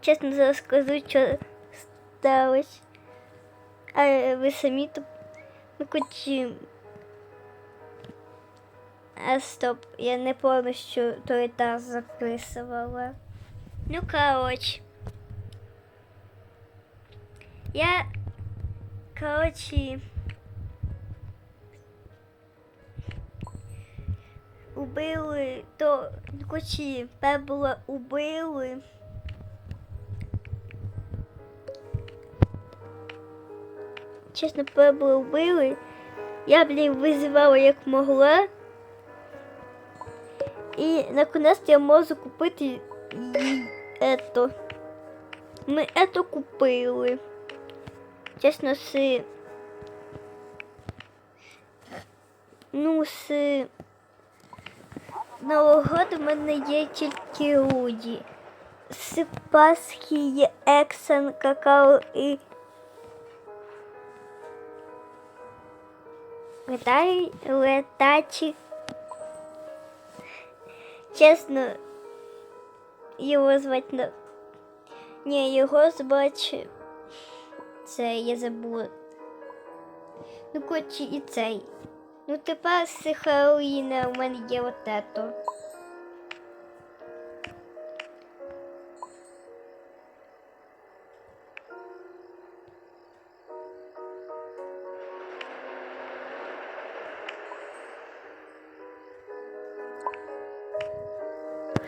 Чесно зараз скажу, що сталося. А ви самі то ну хоч. А стоп, я не повністю той етаж записувала. Ну, коротше. Я, коротше, убили, то, коротше, Пебла убили. Чесно, Пебла убили. Я, блін, визивала як могла. І наконец я можу купити ето. Ми ето купили. Чесно, з... Ну, з... Нового року в мене є тільки Руді. З Пасхи є Ексан, Какао і Летай, летачі. Чесно, його звати на. Ні, його звати. Це я забула. Ну, коротше, і цей. Ну, тепер з Хеллоуіна у мене є от ето.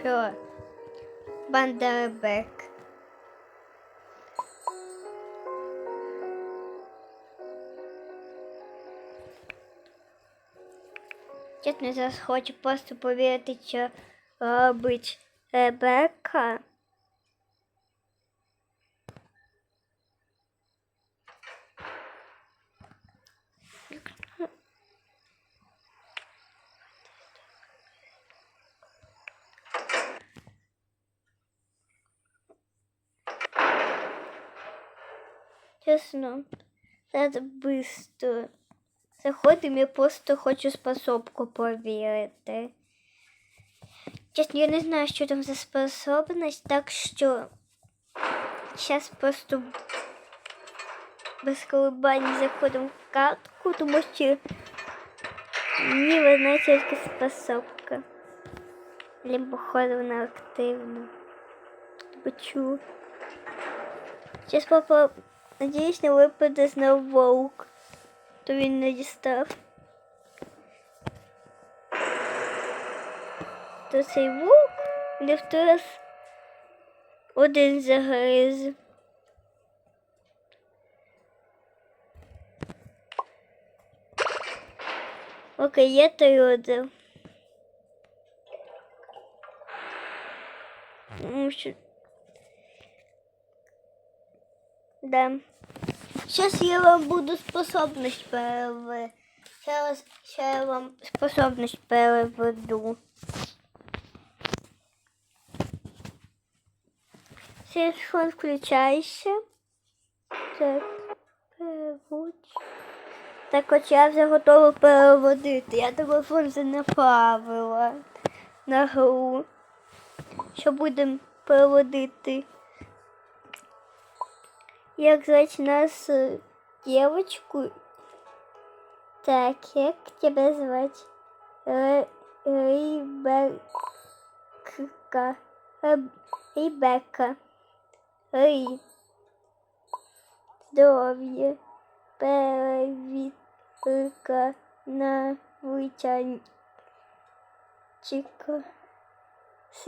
Що? Бандербек. Чесно, зараз хочу просто повірити, що робить Ребекка. Чесно, зараз быстро. Заходимо, я просто хочу способку повірити. Чесно, я не знаю, що там за способність, так що зараз просто без колебань заходимо в картку, тому що мені вона тільки способка. Либо походу вона активна. Почу. Сейчас папа, надіюсь, не випаде знову вовк. То він не дістав. То цей вовк не в раз один загриз. Окей, є той один. Ну, що... Сейчас я вам буду способность перевести. Сейчас, сейчас я вам способность переведу. Телефон включайся. Так, переводь. Так от я вже готова переводити. Я телефон вже на гру. Що будемо переводити? играть нас девочку. Так, как тебя звать? Ребекка. Ребекка. Эй. Здоровье. Перевитка на вытянчика. С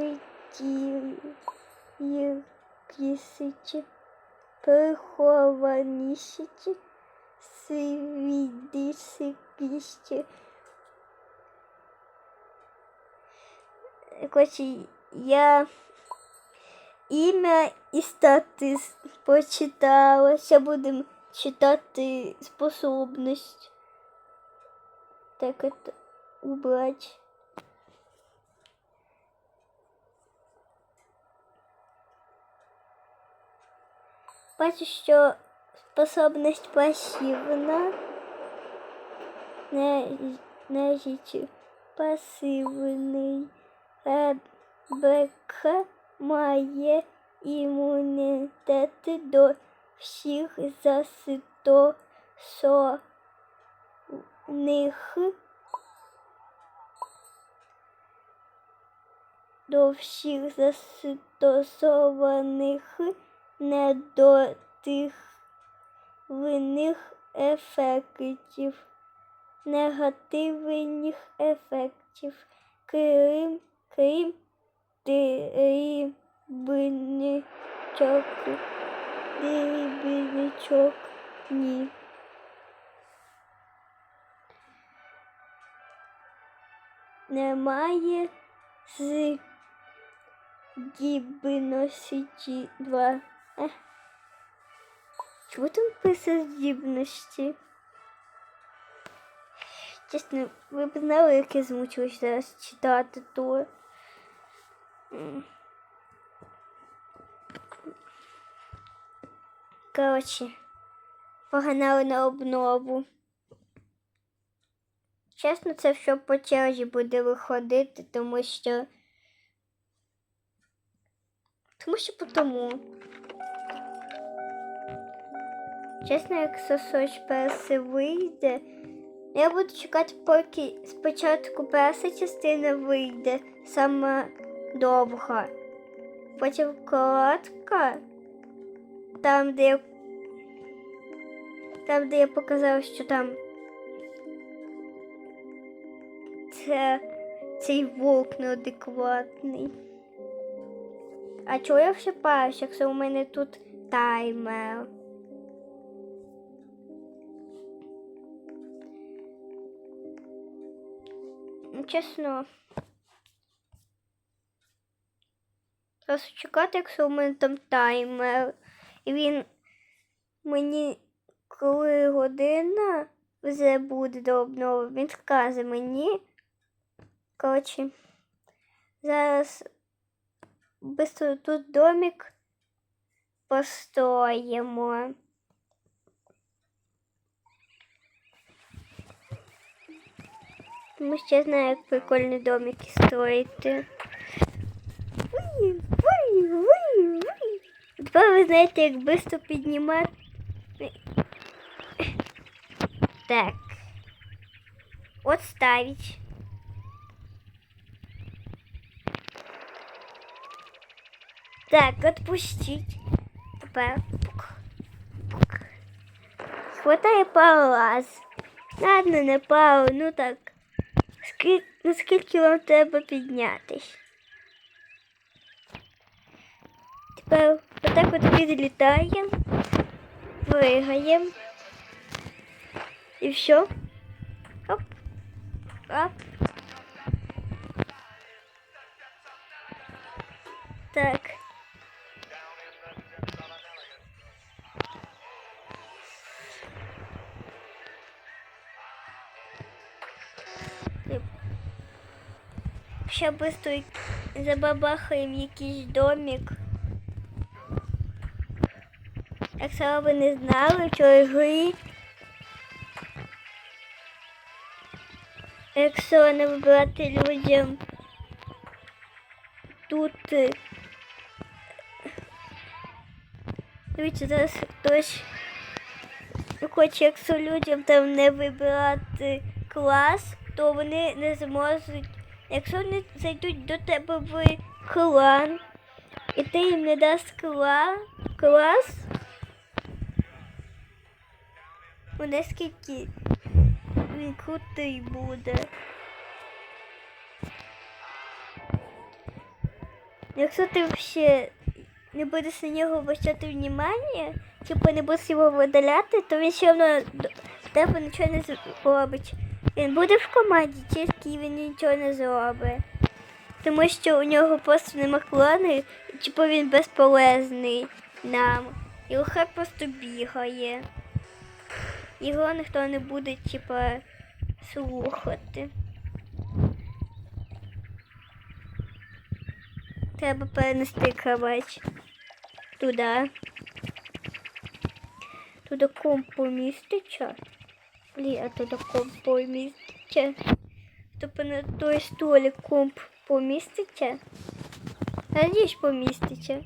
Швидкість. Сиділкісич, прихованішич, свідисикіще. Короче, я ім'я і статус почитала. Ще будемо читати способність. Так, это убрать. Бачу, що способність пасивна. Не, не життю. пасивний. РБК має імунітет до всіх застосованих до всіх застосованих недотихвинних ефектів, негативних ефектів, крім, крім дрібничок, дрібничок, ні. Немає здібності два. Чому там пише здібності? Чесно, ви б знали, як я змучилась зараз читати то. Коротше, погнали на обнову. Чесно, це все по черзі буде виходити, тому що. Тому що по тому. Чесно, як сосоч перси вийде, я буду чекати, поки спочатку перша частина вийде саме довга. Потім коротка, там, де я, там, де я показала, що там це цей вовк неадекватний. А чого я вшипаюся, якщо у мене тут таймер? Чесно. Просто чекати, якщо у мене там таймер. І він мені, коли година вже буде до обнови, він скаже мені. Коротше, зараз быстро тут домик построїмо. Тому що я знаю, як прикольні домики строїти. Уй, уй, уй, уй. Тепер ви знаєте, як швидко піднімати. Так. От ставить. Так, отпустить. Тепер. пук, пук. Хватає пару раз. Ладно, не пару, ну так. Скільки, наскільки вам треба піднятись? Тепер отак от підлітаємо, пригаємо. І все. Оп. Оп. Так. Ще быстро забабахаємо якийсь домик. Якщо ви не знали, в цій грі, якщо не вибирати людям тут. е, Дивіться, зараз хтось хоче, якщо людям там не вибирати клас, то вони не зможуть. Якщо вони зайдуть до тебе в клан, і ти їм не дасть клас, клас, у наскільки він крутий буде. Якщо ти ще не будеш на нього обращати внимання, типу не будеш його видаляти, то він все одно в тебе нічого не зробить. Він буде в команді, тільки він нічого не зробить. Тому що у нього просто нема клану, і, типу він безполезний нам. Його хай просто бігає. Його ніхто не буде, типу, слухати. Треба перенести кровать туди. Туди комп поміститься. Блін, а туди комп поміститься. То типу на той столик комп поміститься? Надіюсь, поміститься.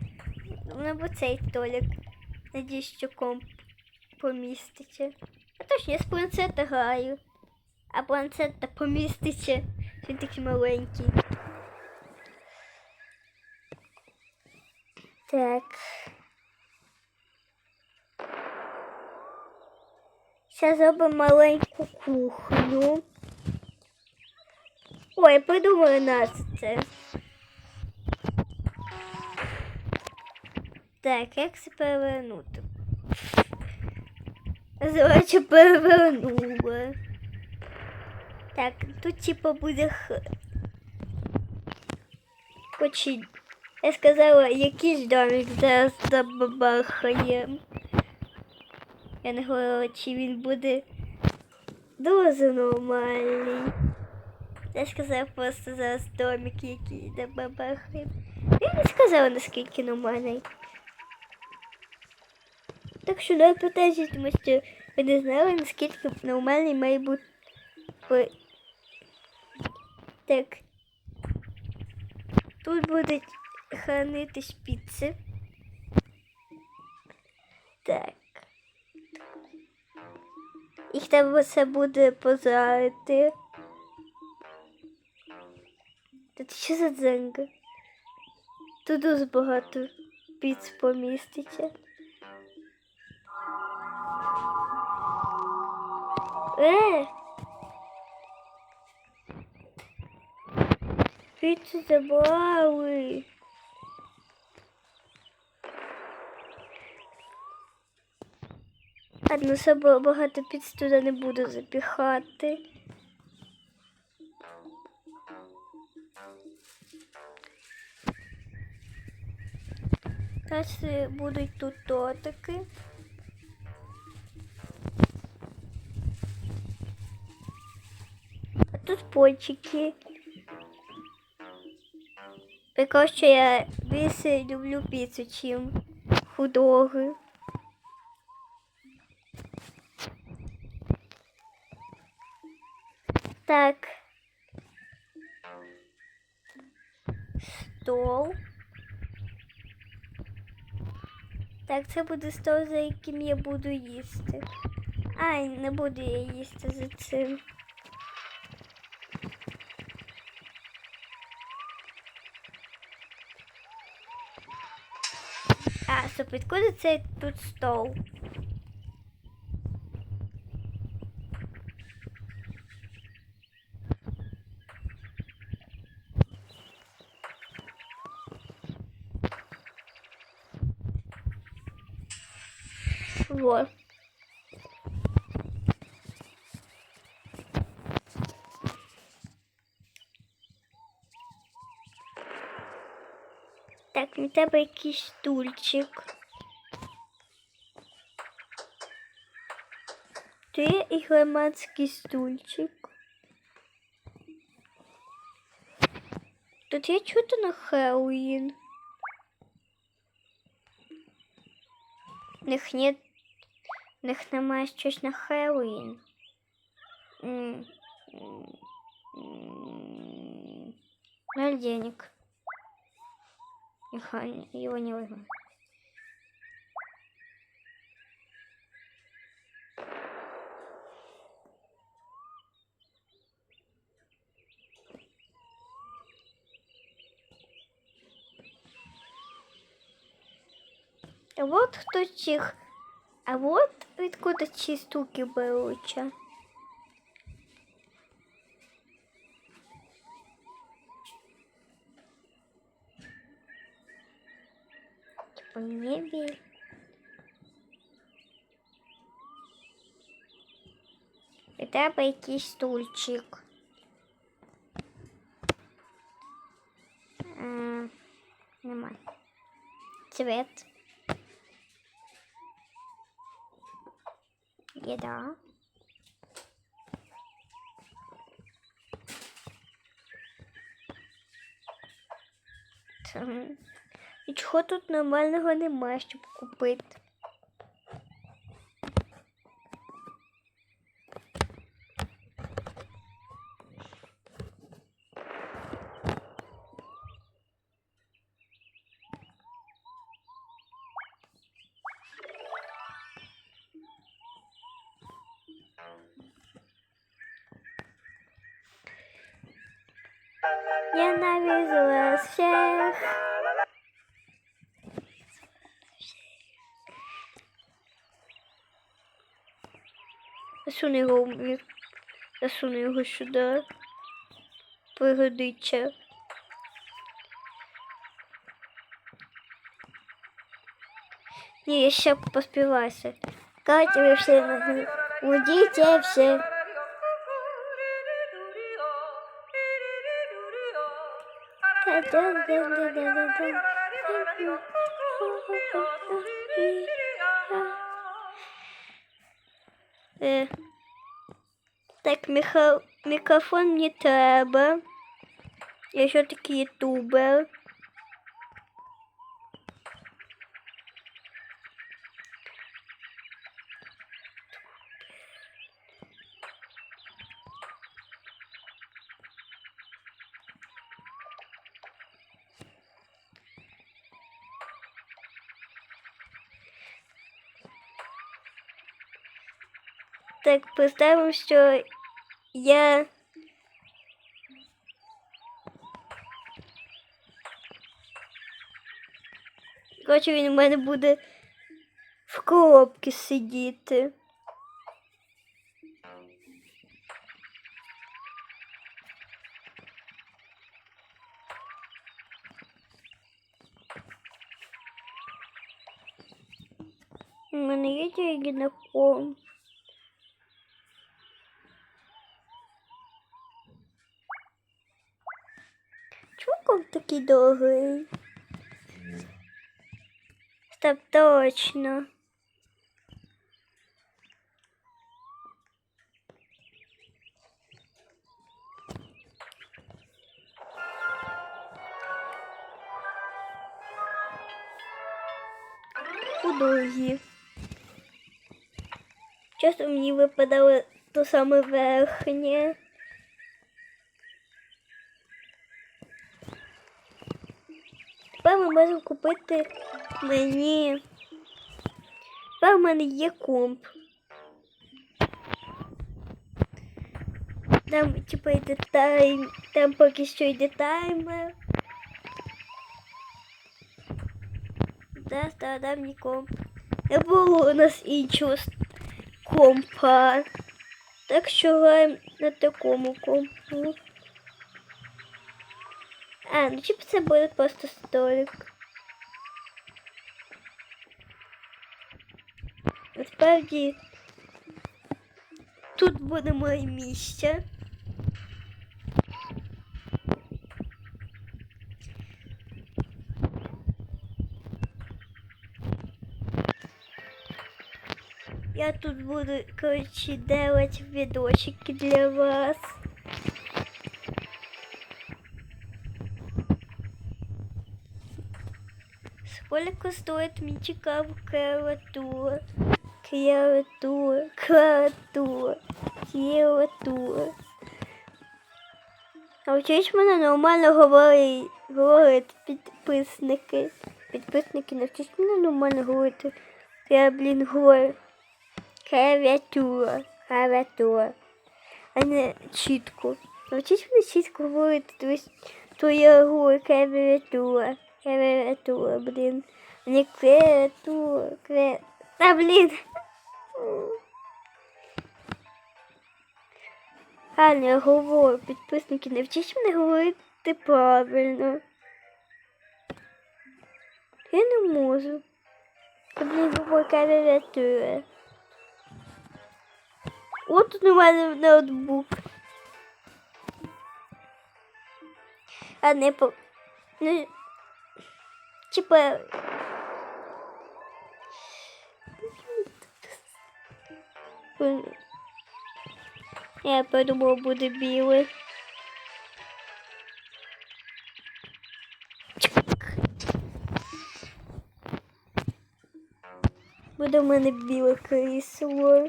На бо цей столик. Надіюсь, що комп поміститься. А то ж я з планшета граю. А планшет та поміститься. Він такий маленький. Так. Зараз зробимо маленьку кухню. Ой, придумали нас це. Так, як це перевернути? Називається перевернула. Так, тут типа буде х. Хоч я сказала, якийсь домик зараз забабахає. Я не говорила, чи він буде дуже нормальний. Я сказала просто зараз домик, який забабахає. Я не сказала, наскільки нормальний. Так що не питайте, тому що ви не знали, наскільки нормальний має бути. Так. Тут будуть хранитись піци. Так. Їх треба все буде позарити. Тут що за дзенга? Тут дуже багато піц поміститься. Е! Піцу забрали. Ладно, все було багато піц туди не буду запіхати. Зараз будуть тут тортики. А тут пончики. Прикол, що я більше люблю піцу, чим худоги. Так. Стол. Так, це буде стол, за яким я буду їсти. Ай, не буду я їсти за цим. А, стоп, відкуди цей тут стол? Вот. Так, мені треба якийсь стульчик. Ти і громадський стульчик. Тут є чути на Хеллоуін. В них нет. в них немає щось на Хеллоуін. Ноль денег. Его не возьму. Вот хто чих. А вот відкуда ці штуки беруться. Типа мебель. І треба якийсь стульчик. М, Нема. Цвет. Еда. Там. І чого тут нормального немає, щоб купити? Ненавижу вас всех. Засуни його в мір. Засуни його сюди. Пригодиться. Ні, я ще поспіваюся. Катя, ви все Удите все. Е, Так, міха... мікрофон не треба. Я що таки ютубер. Так, представимо, що я. Коротше, він у мене буде в коробці сидіти. У мене є деньги на комп. Комп такий дорогий? Стоп, точно. Художі. Часто мені випадало то саме верхнє. Тепер ми можемо купити мені. Тепер в мене є комп. Там, типу, йде тайм, там поки що йде таймер. Да, стародавній комп. Не було у нас іншого компа. Так що граємо на такому компу. А, ну типу це буде просто столик. Насправді тут буде моє місце. Я тут буду, короче, делать видосики для вас. Сколько стоит мне цікаво клавиатура? Клавиатура, клавиатура, клавиатура. Навчись мене нормально говорити, говорити підписники. Підписники, навчись мене нормально говорити. Я, блін, говорю. Клавіатура, клавіатура. А не чітко. Навчись мене чітко говорити, то, то я говорю клавіатура. Клавіатура, блін. Не клавіатура, клавіатура. Та, блін. Галя, я говорю, підписники, навчись мене говорити правильно. Я не можу. Блін, говорю клавіатура. От тут у мене ноутбук. А не по. Ну. Типа. Я подумав, буде білий. Буде в мене біле крісло.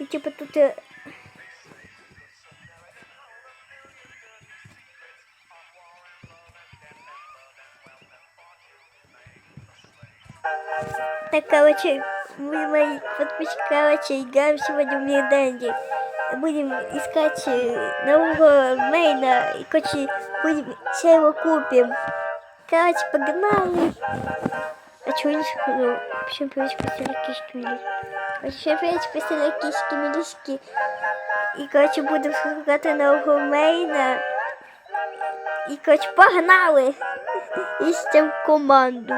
І типу тут Так, короче, мы, мои подписчики, короче, играем сегодня в Мирденди. Будем искать э, нового мейна. И, короче, будем все его купим. Короче, погнали. А чего не сказал? Всем привет, постели кишки милишки. Всем привет, постели кишки милишки. И, короче, будем шукать нового мейна. І, коротше, погнали! Ищем команду.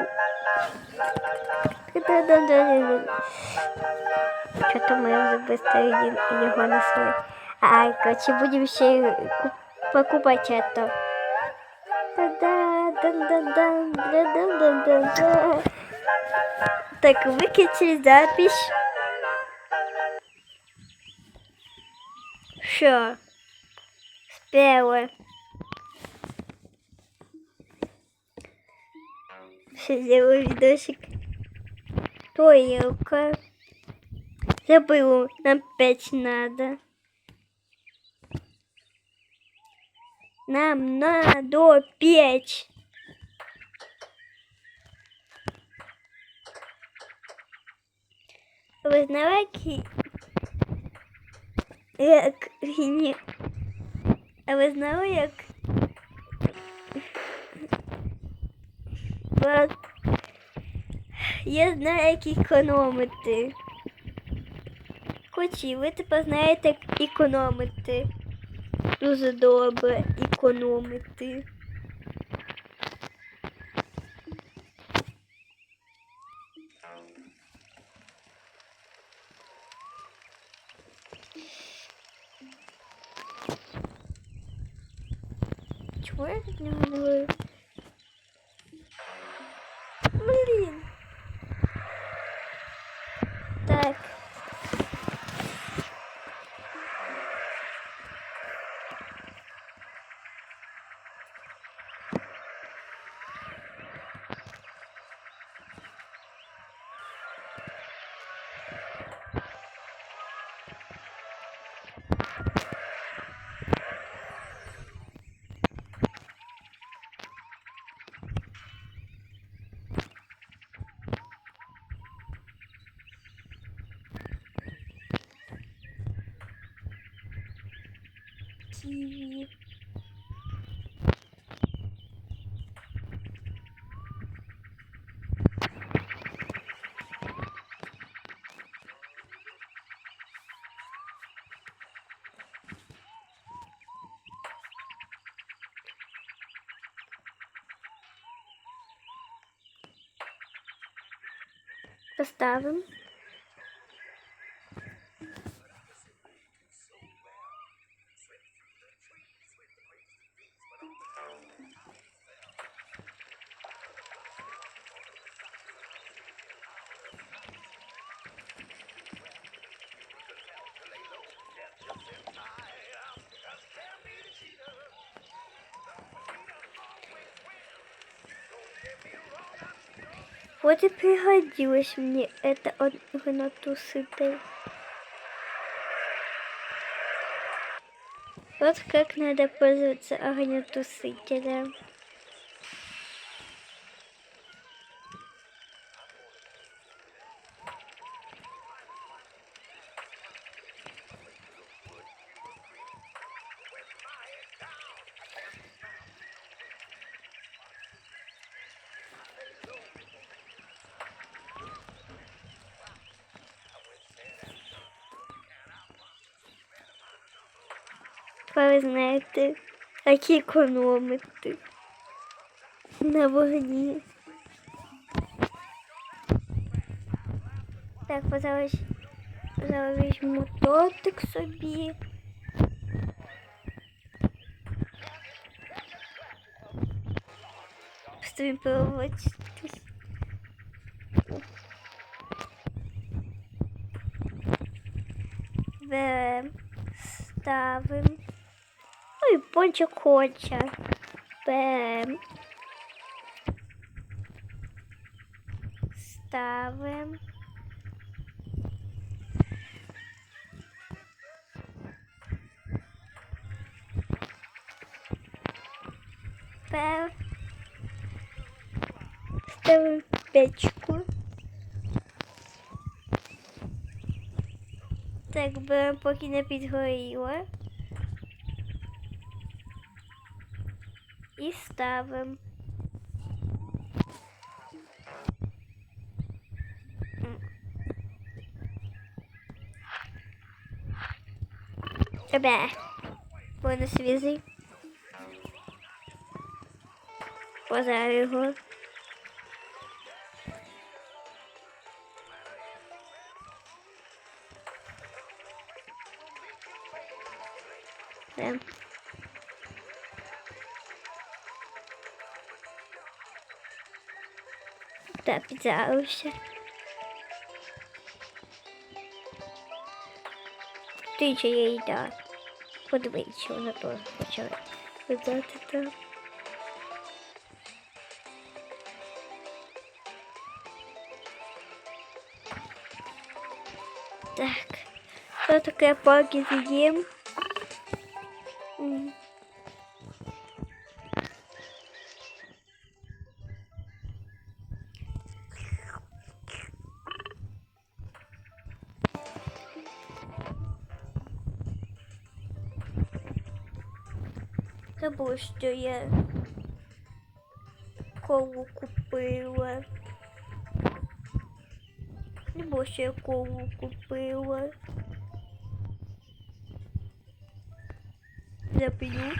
Да да да да. Что-то мы уже быстро его нашли. А, короче, будем еще покупать это. Да да да да да да да. Так, выключили запись. Все. Спела. Все, сделаю видосик. Тоилка. Забыл, нам пять надо. Нам надо печь. Ви знали, як... як... ні- А ви знали, як... От... Я знаю, як економити. Хоч і ви тепер знаєте, як економити. Дуже добре економити. Kiwi. Поставим Вот и пригодилось мне это от гнатуситель. Вот как надо пользоваться огнетушителем. Ви знаєте, як економити на вогні. Так, зараз, візьму тортик собі. Стоїм пробувати. Берем, ставим кончик хоче. Бем. Ставим. Бем. Ставим печку. Так, бем, поки не підгоріло. estava Bem, foi nesse vizinho Pois é, errou. Yeah. Так, підзарився. Ти чи я їда. Подивись, що вона теж почала видати там. Так, що таке поки з'їм? Що я колу купила. Було, що я колу купила. Зап'ю.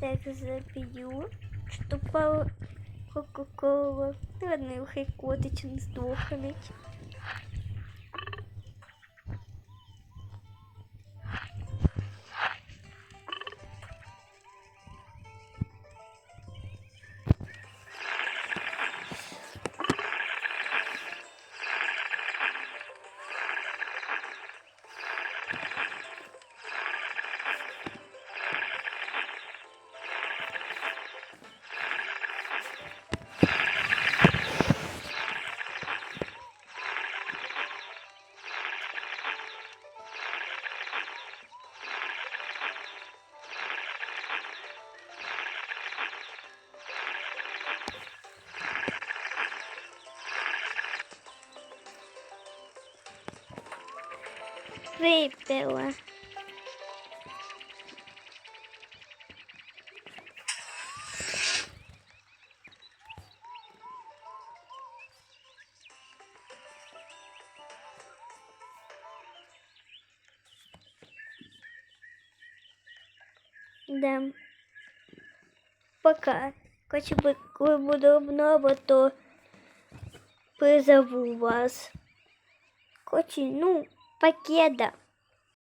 Так, зап'ю. Что Кока-кола. Ладно, хай котич не здохнуть. Випила. Да. Пока. Короче, бу- коли буде обнова, то призову вас. Короче, ну, покеда.